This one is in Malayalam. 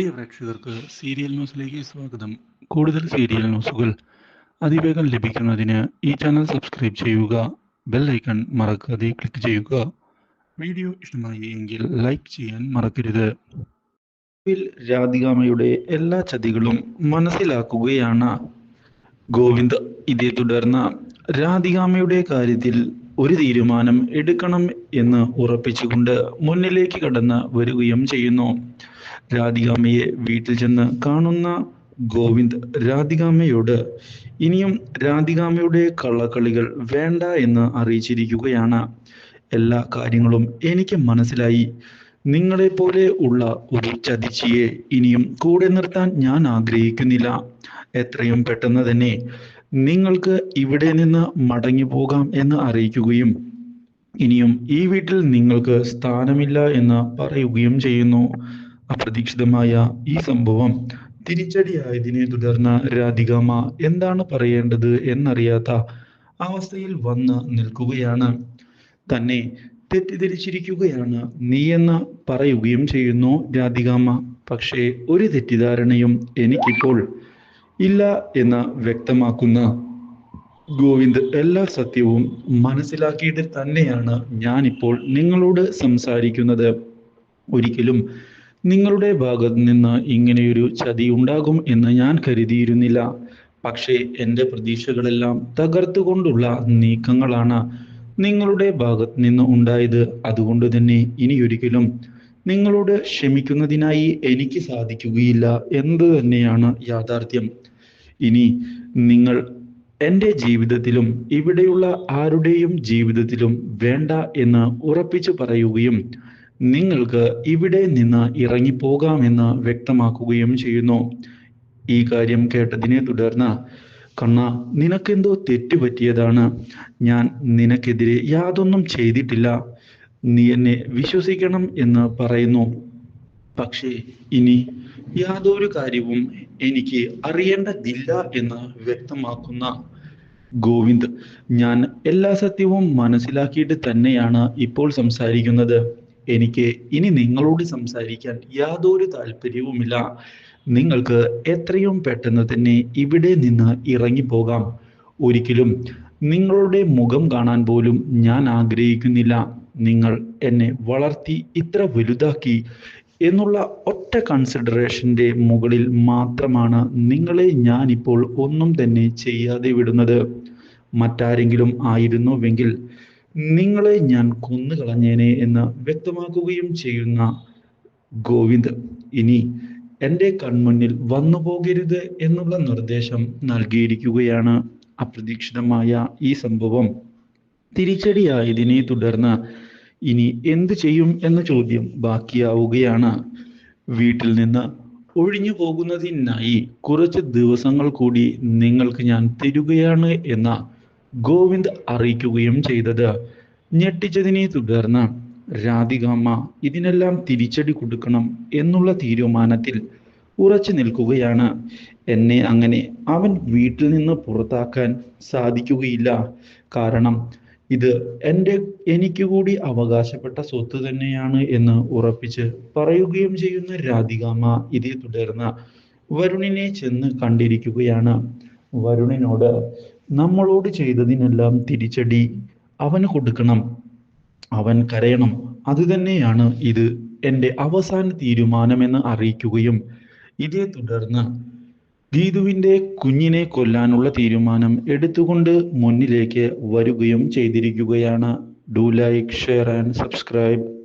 പ്രിയ പ്രേക്ഷകർക്ക് സീരിയൽ ന്യൂസിലേക്ക് സ്വാഗതം. കൂടുതൽ സീരിയൽ ന്യൂസുകൾ അതിവേഗം ലഭിക്കുന്നതിന് ഈ ചാനൽ സബ്സ്ക്രൈബ് ചെയ്യുക ബെൽ ഐക്കൺ മറക്കാതെ ക്ലിക്ക് ചെയ്യുക. വീഡിയോ ഇഷ്ടമായി എങ്കിൽ ലൈക്ക് ചെയ്യാൻ മറക്കരുത്. രാധികാമയുടെ എല്ലാ ചതികളും മനസ്സിലാക്കുകയാണ്. ഗോവിന്ദ് ഇതേ തുടർന്ന് രാധികാമയുടെ കാര്യത്തിൽ ഒരു തീരുമാനം എടുക്കണം എന്ന് ഉറപ്പിച്ചുകൊണ്ട് മുന്നിലേക്ക് കടന്ന് വരികയും ചെയ്യുന്നു. രാധികാമ്മയെ വീട്ടിൽ ചെന്ന് കാണുന്ന ഗോവിന്ദ് രാധികാമ്മയോട് ഇനിയും രാധികാമ്മയുടെ കള്ളക്കളികൾ വേണ്ട എന്ന് അറിയിച്ചിരിക്കുകയാണ്. എല്ലാ കാര്യങ്ങളും എനിക്ക് മനസ്സിലായി. നിങ്ങളെ പോലെ ഉള്ള ഒരു ചതിച്ചിയെ ഇനിയും കൂടെ നിർത്താൻ ഞാൻ ആഗ്രഹിക്കുന്നില്ല. എത്രയും പെട്ടെന്ന് തന്നെ നിങ്ങൾക്ക് ഇവിടെ നിന്ന് മടങ്ങി പോകാം എന്ന് അറിയിക്കുകയും ഇനിയും ഈ വീട്ടിൽ നിങ്ങൾക്ക് സ്ഥാനമില്ല എന്ന് പറയുകയും ചെയ്യുന്നു. അപ്രതീക്ഷിതമായ ഈ സംഭവം തിരിച്ചടിയായതിനെ തുടർന്ന് രാധികാമ എന്താണ് പറയേണ്ടത് എന്നറിയാത്ത അവസ്ഥയിൽ വന്ന് നിൽക്കുകയാണ്. തന്നെ തെറ്റിദ്ധരിച്ചിരിക്കുകയാണ്. നീയെന്ന് പറയുകയും ചെയ്യുന്നു രാധികാമ പക്ഷേ ഒരു തെറ്റിദ്ധാരണയും എനിക്കിപ്പോൾ ഇല്ല എന്ന് വ്യക്തമാക്കുന്ന. ഗോവിന്ദ് എല്ലാ സത്യവും മനസ്സിലാക്കിയിട്ട് തന്നെയാണ് ഞാനിപ്പോൾ നിങ്ങളോട് സംസാരിക്കുന്നത്. ഒരിക്കലും നിങ്ങളുടെ ഭാഗത്ത് നിന്ന് ഇങ്ങനെയൊരു ചതി ഉണ്ടാകും എന്ന് ഞാൻ കരുതിയിരുന്നില്ല. പക്ഷേ എന്റെ പ്രതീക്ഷകളെല്ലാം തകർത്തുകൊണ്ടുള്ള നീക്കങ്ങളാണ് നിങ്ങളുടെ ഭാഗത്ത് നിന്ന് ഉണ്ടായത്. അതുകൊണ്ട് തന്നെ ഇനിയൊരിക്കലും നിങ്ങളോട് ക്ഷമിക്കുന്നതിനായി എനിക്ക് സാധിക്കുകയില്ല എന്ത് തന്നെയാണ് യാഥാർത്ഥ്യം. ഇനി നിങ്ങൾ എന്റെ ജീവിതത്തിലും ഇവിടെയുള്ള ആരുടെയും ജീവിതത്തിലും വേണ്ട എന്ന് ഉറപ്പിച്ചു പറയുകയും നിങ്ങൾക്ക് ഇവിടെ നിന്ന് ഇറങ്ങിപ്പോകാമെന്ന് വ്യക്തമാക്കുകയും ചെയ്യുന്നു. ഈ കാര്യം കേട്ടതിനെ തുടർന്ന് കണ്ണ നിനക്കെന്തോ തെറ്റുപറ്റിയതാണ്. ഞാൻ നിനക്കെതിരെ യാതൊന്നും ചെയ്തിട്ടില്ല. നീ എന്നെ വിശ്വസിക്കണം എന്ന് പറയുന്നു. പക്ഷേ ഇനി യാതൊരു കാര്യവും എനിക്ക് അറിയേണ്ടതില്ല എന്ന് വ്യക്തമാക്കുന്ന ഗോവിന്ദ് ഞാൻ എല്ലാ സത്യവും മനസ്സിലാക്കിയിട്ട് തന്നെയാണ് ഇപ്പോൾ സംസാരിക്കുന്നത്. എനിക്ക് ഇനി നിങ്ങളോട് സംസാരിക്കാൻ യാതൊരു താല്പര്യവുമില്ല. നിങ്ങൾക്ക് എത്രയും പെട്ടെന്ന് തന്നെ ഇവിടെ നിന്ന് ഇറങ്ങിപ്പോകാം. ഒരിക്കലും നിങ്ങളുടെ മുഖം കാണാൻ പോലും ഞാൻ ആഗ്രഹിക്കുന്നില്ല. നിങ്ങൾ എന്നെ വളർത്തി ഇത്ര വലുതാക്കി എന്നുള്ള ഒറ്റ കൺസിഡറേഷന്റെ മുകളിൽ മാത്രമാണ് നിങ്ങളെ ഞാനിപ്പോൾ ഒന്നും തന്നെ ചെയ്യാതെ വിടുന്നത്. മറ്റാരെങ്കിലും ആയിരുന്നുവെങ്കിൽ നിങ്ങളെ ഞാൻ കൊന്നുകളഞ്ഞേനെ എന്ന് വ്യക്തമാക്കുകയും ചെയ്യുന്ന ഗോവിന്ദ് ഇനി എന്റെ കൺമുന്നിൽ വന്നു പോകരുത് എന്നുള്ള നിർദ്ദേശം നൽകിയിരിക്കുകയാണ് അപ്രതീക്ഷിതമായ ഈ സംഭവം. തിരിച്ചടിയായതിനെ തുടർന്ന് ഇനി എന്ത് ചെയ്യും എന്ന ചോദ്യം ബാക്കിയാവുകയാണ്. വീട്ടിൽ നിന്ന് ഒഴിഞ്ഞു പോകുന്നതിനായി കുറച്ച് ദിവസങ്ങൾ കൂടി നിങ്ങൾക്ക് ഞാൻ തരുകയാണ് എന്ന ഗോവിന്ദ് അറിയിക്കുകയും ചെയ്തത്. ഞെട്ടിച്ചതിനെ തുടർന്ന് രാധികാമ്മ ഇതിനെല്ലാം തിരിച്ചടി കൊടുക്കണം എന്നുള്ള തീരുമാനത്തിൽ ഉറച്ചു നിൽക്കുകയാണ്. എന്നെ അങ്ങനെ അവൻ വീട്ടിൽ നിന്ന് പുറത്താക്കാൻ സാധിക്കുകയില്ല. കാരണം ഇത് എന്റെ എനിക്ക് കൂടി അവകാശപ്പെട്ട സ്വത്ത് തന്നെയാണ് എന്ന് ഉറപ്പിച്ച് പറയുകയും ചെയ്യുന്ന രാധികാമ്മ ഇതേ തുടർന്ന് വരുണിനെ ചെന്ന് കണ്ടിരിക്കുകയാണ്. വരുണിനോട് നമ്മളോട് ചെയ്തതിനെല്ലാം തിരിച്ചടി അവന് കൊടുക്കണം. അവൻ കരയണം. അത് തന്നെയാണ് ഇത് എന്റെ അവസാന തീരുമാനമെന്ന് അറിയിക്കുകയും ഇതേ തുടർന്ന് ഗീതുവിന്റെ കുഞ്ഞിനെ കൊല്ലാനുള്ള തീരുമാനം എടുത്തുകൊണ്ട് മുന്നിലേക്ക് വരികയും ചെയ്തിരിക്കുകയാണ്. Do like share and subscribe